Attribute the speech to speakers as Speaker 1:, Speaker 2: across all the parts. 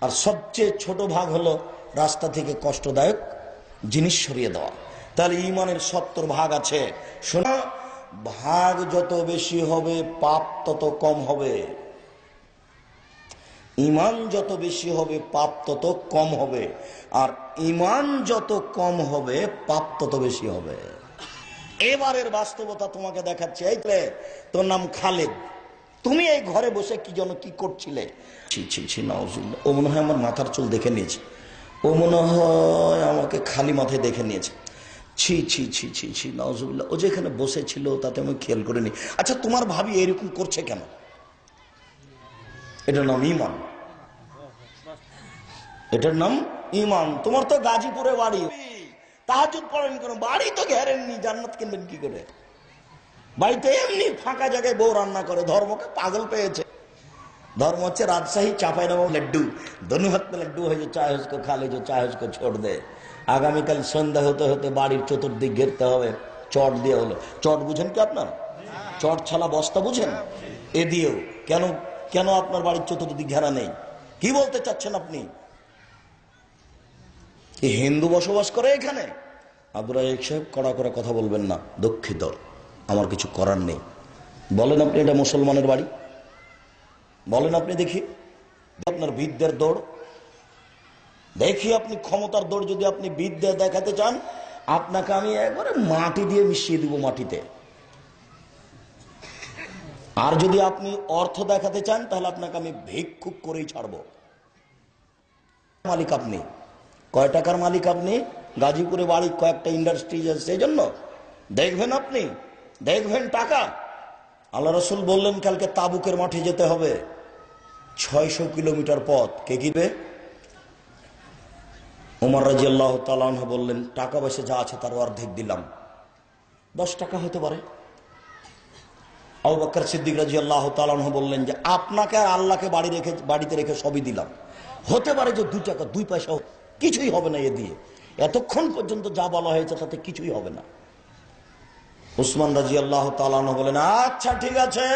Speaker 1: আর সবচেয়ে ছোট ভাগ হলো রাস্তা থেকে কষ্টদায়ক জিনিস সরিয়ে দেওয়া। তাহলে ইমানের সত্তর ভাগ আছে। শোনা, ভাগ যত বেশি হবে, পাপ তত কম হবে। ইমান যত বেশি হবে, পাপ তত কম হবে। আর ইমান যত কম হবে, পাপ তত বেশি হবে। এবারের বাস্তবতা তোমাকে দেখাচ্ছে। এই তোর নাম খালেদ। তুমি এই ঘরে বসে কি যেন কি করছিলে? ছি ছি ছি, নাউজুবিল্লাহ। ও মনে হয় আমার মাথার চুল দেখে নিয়েছে। ও মনে হয় আমাকে খালি মাথায় দেখে নিয়েছে। ছি ছি ছি ছি ছি, নাউজুবিল্লাহ। ও যেখানে বসেছিল, তাতে আমি খেয়াল করিনি। আচ্ছা তোমার ভাবি এরকম করছে কেন? এটার নাম ইমান। এটার নাম ইমান। তোমার তো গাজীপুরে বাড়ি। তাহাজুদ পড়েন কেন বাড়ি তো ঘেরেননি। জান্নাত কিনবেন কি করে? বাড়িতে এমনি ফাঁকা জায়গায় বউ রান্না করে। ধর্মকে পাগল পেয়েছে। ধর্ম হচ্ছে রাজশাহী চাপাই নেব লাড্ডু। ধনুভাত লাড্ডু হয়েছে চা হুসকো খালে যে চা হুসকো ছোট দে। আগামীকাল সন্ধ্যা হতে হতে বাড়ির চতুর্দিক ঘেরতে হবে। চট দিয়ে হলো। চট বুঝেন কি আপনার? চট ছালা বস্তা বুঝেন? এ দিয়েও। কেন কেন আপনার বাড়ির চতুর্দিক ঘেরা নেই? কি বলতে চাচ্ছেন আপনি? হিন্দু বসবাস করে এখানে? আব্দুল রাজাক সাহেব কড়া করে কথা বলবেন না। দুঃখিত। আমার কিছু করার নেই। বলেন আপনি এটা মুসলমানের বাড়ি? বলেন আপনি দেখি, আপনার বিদ্যের দৌড়। দেখি আপনি ক্ষমতার দৌড় যদি আপনি বিদ্যা দেখাতে চান, আপনাকে আমি একবারে মাটি দিয়ে মিশিয়ে দিব মাটিতে। আর যদি আপনি অর্থ দেখাতে চান, তাহলে আপনাকে আমি ভিক্ষুক করেই ছাড়বো। মালিক আপনি। কয় টাকার মালিক আপনি? গাজীপুরে বাড়ি কয়েকটা ইন্ডাস্ট্রিজ আছে, সেই জন্য। দেখবেন আপনি দেখবেন টাকা? আল্লাহ রসুল বললেন, কালকে তাবুকের মাঠে যেতে হবে। ছয়শো কিলোমিটার পথ। কে কিবে উমর রাজি আল্লাহ তালাহ বললেন, টাকা পয়সা যা আছে তার অর্ধেক দিলাম। দশ টাকা হতে পারে। আবু সিদ্দিক রাজি আল্লাহ তালাহ বললেন যে, আপনাকে আর আল্লাহকে বাড়ি রেখে, বাড়িতে রেখে সবই দিলাম। হতে পারে যে দু টাকা, দুই পয়সা কিছুই হবে না এ দিয়ে। এতক্ষণ পর্যন্ত যা বলা হয়েছে তাতে কিছুই হবে না। উসমান রাজি আল্লাহ তালানো বলেন আচ্ছা ঠিক আছে।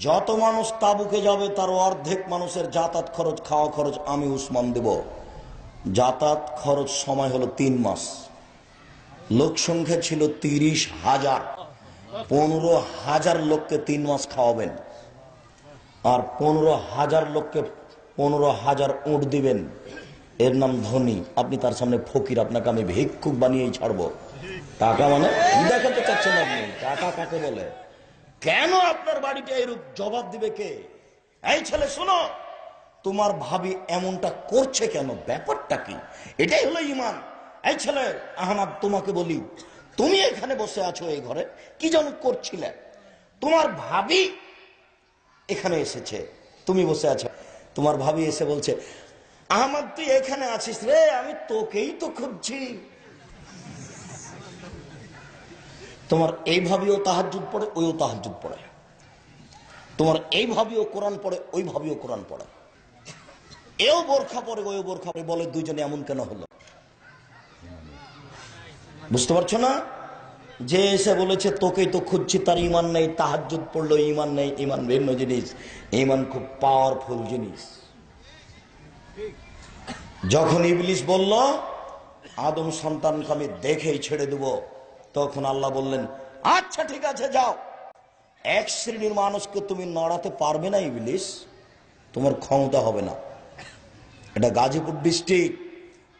Speaker 1: যত মানুষ তাবুকে যাবে, তার অর্ধেক মানুষের যাতায়াত খরচ, খাওয়া খরচ আমি উসমান দেব। যাতায়াত খরচ সময় হলো তিন মাস। লোক সংখ্যা ছিল তিরিশ হাজার। পনেরো হাজার লোককে তিন মাস খাওয়াবেন। আর পনেরো হাজার লোককে পনেরো হাজার উঁট দিবেন। এর নাম ধনী। আপনি তার সামনে ফকির। আপনাকে আমি ভিক্ষুক বানিয়েই ছাড়বো। টাকা মানে দেখাতে চাচ্ছেন আপনি? টাকা কাকে বলে? কেন আপনার বাড়িতে এরূপ জবাব দিবে কে? এই ছেলে, শোনো, তোমার ভাবি এমনটা করছে কেন? ব্যাপারটা কি? এটাই হলো ইমান। এই ছেলে আহমাদ তোমাকে বলি, তুমি এখানে বসে আছো এই ঘরে, কি যেন করছিলে? তোমার ভাবি এখানে এসেছে, তুমি বসে আছো। তোমার ভাবি এসে বলছে আহমদ তুই এখানে আছিস রে? আমি তোকেই তো খুঁজছি। তোমার এইভাবেও তাহাজুদ পড়ে, ওইও তাহাজুদ পড়ে। তোমার এইভাবেও কোরআন পড়ে ওইভাবেও কোরআন পড়ে। এও বোরখা পড়ে ওই বোরখা পড়ে, বলে দুইজনে এমন কেন হলো? বুঝতে পারছ না? যে এসে বলেছে, তোকেই তো খুঁজছি, তার ইমান নেই তাহাজুদ পড়ল ইমান নেই ইমান ভিন্ন জিনিস ইমান খুব পাওয়ারফুল জিনিস। যখন ইবলিস বলল, আদম সন্তানকে আমি দেখেই ছেড়ে দেব। তখন আল্লাহ বললেন আচ্ছা ঠিক আছে, যাও। এক শ্রেণির মানুষকে তুমি নড়াতে পারবে না, ইবলিস। তোমার ক্ষমতা হবে না। এটা গাজীপুর ডিস্ট্রিক্ট।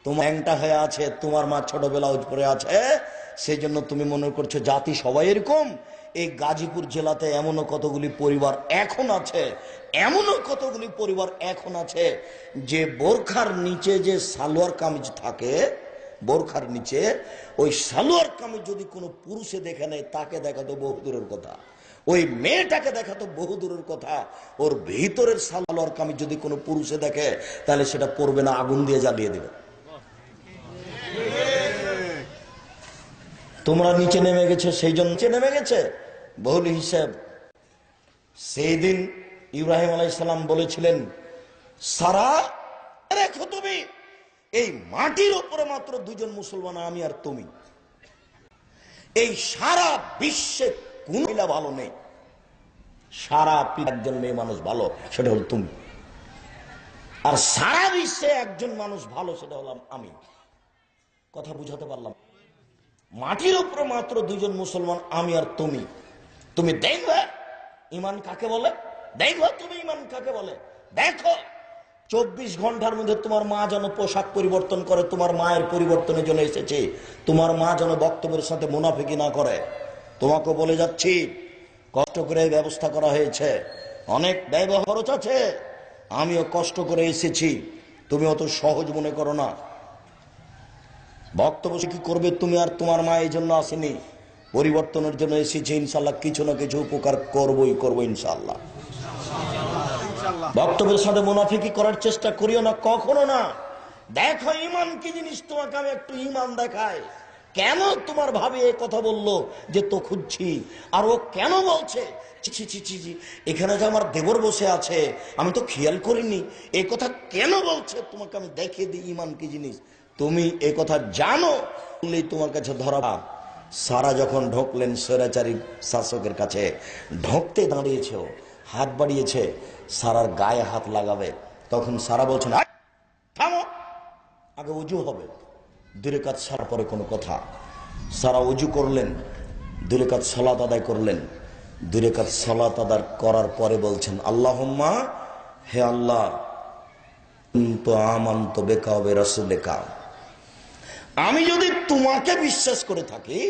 Speaker 1: তোমার একটা হয়ে আছে, তোমার মা ছোটবেলা পরে আছে। সেই জন্য তুমি মনে করছ জাতি সবাই এরকম। এই গাজীপুর জেলাতে এমনও কতগুলি পরিবার এখন আছে, এমনও কতগুলি পরিবার এখন আছে, যে বোরখার নিচে যে সালোয়ার কামিজ থাকে বোরখার নিচে, ওই সালোয়ার কামিজ যদি কোনো পুরুষে দেখে নেয়, তাকে দেখাতো বহুদূরের কথা। ওই মেয়েটাকে দেখাতো বহুদূরের কথা। ওর ভিতরের সালোয়ার কামিজ যদি কোনো পুরুষে দেখে, তাহলে সেটা পরবে না, আগুন দিয়ে জ্বালিয়ে দেবে। তোমরা নিচে নেমে গেছে, সেই জন্য নিচে নেমে গেছে? বহুল হিসাব। সেই দিন ইব্রাহিম আলাইসালাম বলেছিলেন, সারা, রেখো তুমি। এই মাটির উপরে মাত্র দুজন মুসলমান, আমি আর তুমি। এই সারা বিশ্বে কোন মহিলা ভালো নেই। সারা একজন মেয়ে মানুষ ভালো, সেটা হলো তুমি। আর সারা বিশ্বে একজন মানুষ ভালো, সেটা হলাম আমি। কথা বুঝাতে পারলাম? মাটির উপরে মাত্র দুজন মুসলমান, আমি আর তুমি। তুমি দেখবে, ইমান কাকে বলে? দেখবে তুমি ইমান কাকে বলে? দেখো। চব্বিশ ঘণ্টার মধ্যে তোমার মা যেন পোশাক পরিবর্তন করে, তোমার মায়ের পরিবর্তনের জন্য এসেছে। তোমার মা যেন বক্তব্যের সাথে মুনাফিকি না করে। তোমাকে বলে যাচ্ছি, কষ্ট করে ব্যবস্থা করা হয়েছে। অনেক ব্যয় খরচ আছে। আমিও কষ্ট করে এসেছি। তুমি অত সহজ মনে করো না। বক্তব্য কি করবে তুমি আর তোমার মা এই জন্য আসেনি? পরিবর্তনের জন্য এসেছি, ইনশাল্লাহ কিছু না কিছু উপকার করবই, করব ইনশাল্লাহ। বক্তব্যের সাথে মুনাফিকি করার চেষ্টা করিও না, কখনো না। দেখো, ইমান কি জিনিস? তোমাকে আমি একটু ইমান দেখায় কেন তোমার ভাবে এ কথা বলল যে তো খুঁজছি? আর ও কেন বলছে? ছি এখানে যে আমার দেবর বসে আছে, আমি তো খেয়াল করিনি। এ কথা কেন বলছে? তোমাকে আমি দেখিয়ে দিই, ইমান কি জিনিস? তুমি এ কথা জানো বললেই তোমার কাছে ধরা সারা যখন ঢোকলেন স্বৈরাচারী শাসকের কাছে, ঢোকতে দাঁড়িয়েছে হাত বাড়িয়েছে। সারার গায়ে হাত লাগাবে, তখন সারা বলছেন থামো, আগে উজু হবে। দূরে কাজ সার পরে কোনো কথা। সারা উজু করলেন দূরে কাজ সলাত আদায় করলেন। দূরে কাজ সলাত আদায় করার পরে বলছেন, আল্লাহম্মা, হে আল্লাহ আমান্ত বেকা হবে রসুলেকা আমি যদি তোমাকে বিশ্বাস করে থাকি,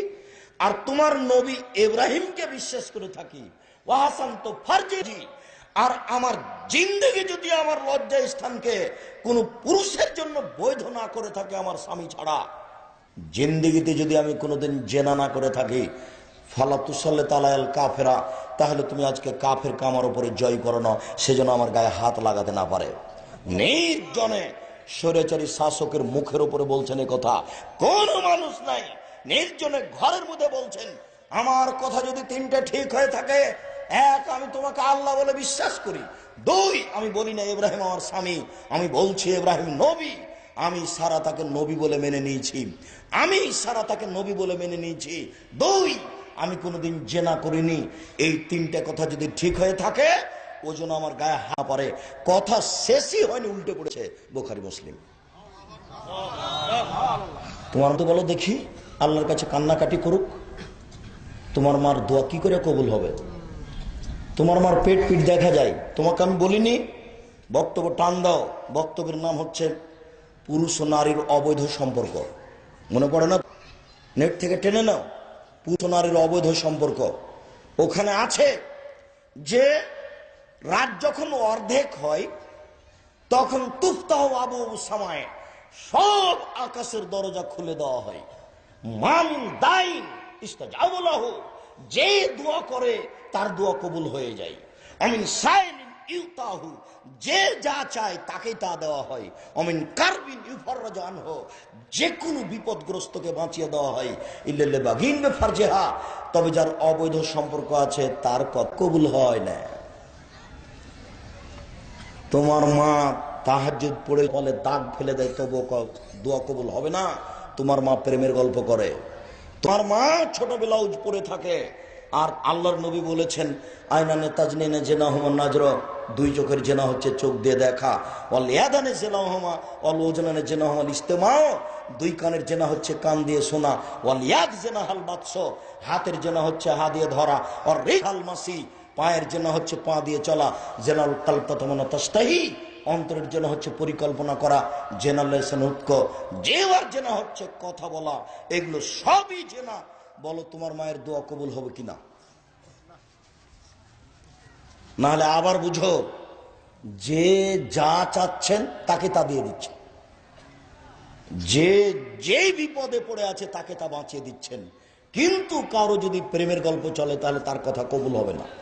Speaker 1: আর তোমার নবী ইব্রাহিমকে বিশ্বাস করে থাকি ওয়াহাসান তো ফার্জি আর আমার জিন্দগি যদি আমার লজ্জা স্থানকে কোন পুরুষের জন্য বৈধ না করে থাকে আমার স্বামী ছাড়া, জিন্দগিতে যদি আমি কোনোদিন জেনা না করে থাকি ফালাতুসাল্লে তালায়াল কাফেরা, তাহলে তুমি আজকে কাফের কামার উপরে জয় করো না, সেজন্য আমার গায়ে হাত লাগাতে না পারে। নির্জনে স্বৈরাচারী শাসকের মুখের উপরে বলছেন এ কথা, কোন মানুষ নাই, নির্জনে ঘরের মধ্যে বলছেন, আমার কথা যদি তিনটে ঠিক হয়ে থাকে এক, আমি তোমাকে আল্লাহ বলে বিশ্বাস করি। দুই, আমি বলি না ইব্রাহিম আমার স্বামী, আমি বলছি ইব্রাহিম নবী। আমি সারা তাকে নবী বলে মেনে নিয়েছি। আমি সারা তাকে নবী বলে মেনে নিয়েছি। দুই, আমি কোনোদিন জেনা করিনি। এই তিনটে কথা যদি ঠিক হয়ে থাকে, ও জন্য আমার গায়ে হা পারে কথা শেষই হয়নি, উল্টে পড়েছে বোখারি মুসলিম। তোমার তো বলো দেখি, আল্লাহর কাছে কান্নাকাটি করুক। তোমার মার দোয়া কি করে কবুল হবে? তোমার আমার পেট পিট দেখা যায়। তোমাকে আমি বলিনি, বক্তব্য টান দাও। বক্তব্যের নাম হচ্ছে পুরুষ ও নারীর অবৈধ সম্পর্ক। মনে পড়ে না? নেট থেকে টেনে নাও। পুরুষ নারীর অবৈধ সম্পর্ক। ওখানে আছে যে রাত যখন অর্ধেক হয়, তখন তুফতাহ আবু সামায় সব আকাশের দরজা খুলে দেওয়া হয়। মান দাইন ইস্তাজাবুলাহু। যে দোয়া করে, তার দোয়া কবুল হয়ে যায়। অমিন যে যা চায় তাকে তা দেওয়া হয়। অমিন কারবিন ইউফাররাজ আনহু, যে কোনো বিপদগ্রস্তকে বাঁচিয়ে দেওয়া হয়। ইল্লাল্লা বাগিন বেফারজেহা তবে যার অবৈধ সম্পর্ক আছে, তার কবুল হয় না। তোমার মা তাহাজ্জুদ পড়ে বলে, দাগ ফেলে দেয় তবু ক- দোয়া কবুল হবে না। তোমার মা প্রেমের গল্প করে। তোমার মা ছোট ব্লাউজ পরে থাকে। আর আল্লাহর নবী বলেছেন, আয়নানে তাজনিনে জেনা হমা নাজর দুই চোখের জেনা হচ্ছে চোখ দিয়ে দেখা। অল ইয়াদানে জেনা হোমা অল ওজনানে জেনা হমাল ইস্তেমাও দুই কানের জেনা হচ্ছে কান দিয়ে শোনা। অল ইয়াদ জেনা হাল বাৎস হাতের জেনা হচ্ছে হা দিয়ে ধরা। অর রেহাল মাসি পায়ের জন্য হচ্ছে পা দিয়ে চলা। জেনাল কাল্পতমনা তস্তাহি অন্তরের জন্য হচ্ছে পরিকল্পনা করা জেনারেশন উৎক জেওয়ার জেনা হচ্ছে কথা বলা, এগুলো সবই জেনা। বলো, তোমার মায়ের দোয়া কবুল হবে কিনা? নাহলে আবার বুঝো, যে যা চাচ্ছেন তাকে তা দিয়ে দিচ্ছে। যে যেই বিপদে পড়ে আছে তাকে তা বাঁচিয়ে দিচ্ছেন। কিন্তু কারও যদি প্রেমের গল্প চলে, তাহলে তার কথা কবুল হবে না।